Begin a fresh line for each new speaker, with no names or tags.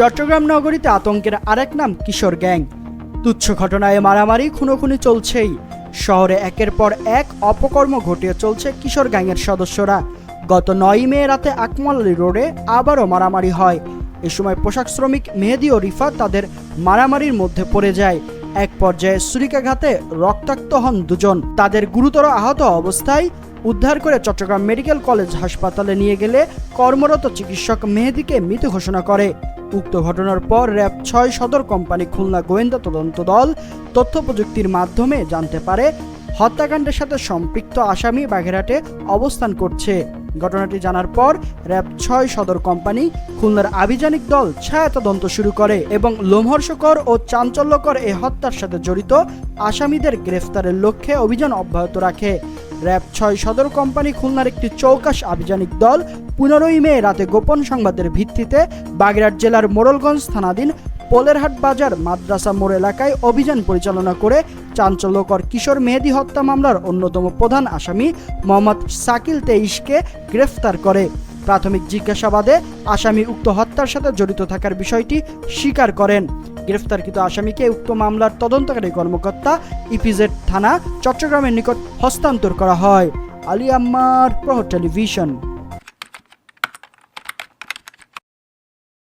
চট্টগ্রাম নগরীতে আতঙ্কের আরেক নাম কিশোর গ্যাং। তুচ্ছ ঘটনায় মারামারি খুনোখুনি চলছেই। শহরে একের পর এক অপকর্ম ঘটিয়ে চলছে কিশোর গ্যাংয়ের সদস্যরা। গত নয় মে রাতে আকমলি রোডে আবারও মারামারি হয়। এ সময় পোশাক শ্রমিক মেহেদি ও রিফা তাদের মারামারির মধ্যে পড়ে যায়। এক পর্যায়ে ছুরিকাঘাতে রক্তাক্ত হন দুজন। তাদের গুরুতর আহত অবস্থায় উদ্ধার করে চট্টগ্রাম মেডিকেল কলেজ হাসপাতালে নিয়ে গেলে কর্মরত চিকিৎসক মেহেদিকে মৃত ঘোষণা করে। উক্ত ঘটনার পর র্যাব ছয় সদর কোম্পানি খুলনা গোয়েন্দা তদন্ত দল তথ্য প্রযুক্তির মাধ্যমে জানতে পারে হত্যাকাণ্ডের সাথে সম্পৃক্ত আসামি বাগেরহাটে অবস্থান করছে। ঘটনাটি জানার পর র্যাব ছয় সদর কোম্পানি খুলনার আভিযানিক দল ছায়া তদন্ত শুরু করে এবং লোমহর্ষকর ও চাঞ্চল্যকর এ হত্যার সাথে জড়িত আসামিদের গ্রেফতারের লক্ষ্যে অভিযান অব্যাহত রাখে। র্যাব ছয় সদর কোম্পানি খুলনার একটি চৌকাশ আভিযানিক দল পনেরোই মে রাতে গোপন সংবাদের ভিত্তিতে বাগেরহাট জেলার মোড়লগঞ্জ থানাধীন পোলেরহাট বাজার মাদ্রাসা মোড় এলাকায় অভিযান পরিচালনা করে চাঞ্চল্যকর কিশোর মেহেদি হত্যা মামলার অন্যতম প্রধান আসামি মোহাম্মদ সাকিল তেইশকে গ্রেফতার করে। প্রাথমিক জিজ্ঞাসাবাদে আসামি উক্ত হত্যার সাথে জড়িত থাকার বিষয়টি স্বীকার করেন। গ্রেফতারকৃত আসামিকে উক্ত মামলার তদন্তকারী কর্মকর্তা ইপিজেড থানা, চট্টগ্রামের নিকট হস্তান্তর করা হয়। আলী আম্মার প্রহর টেলিভিশন।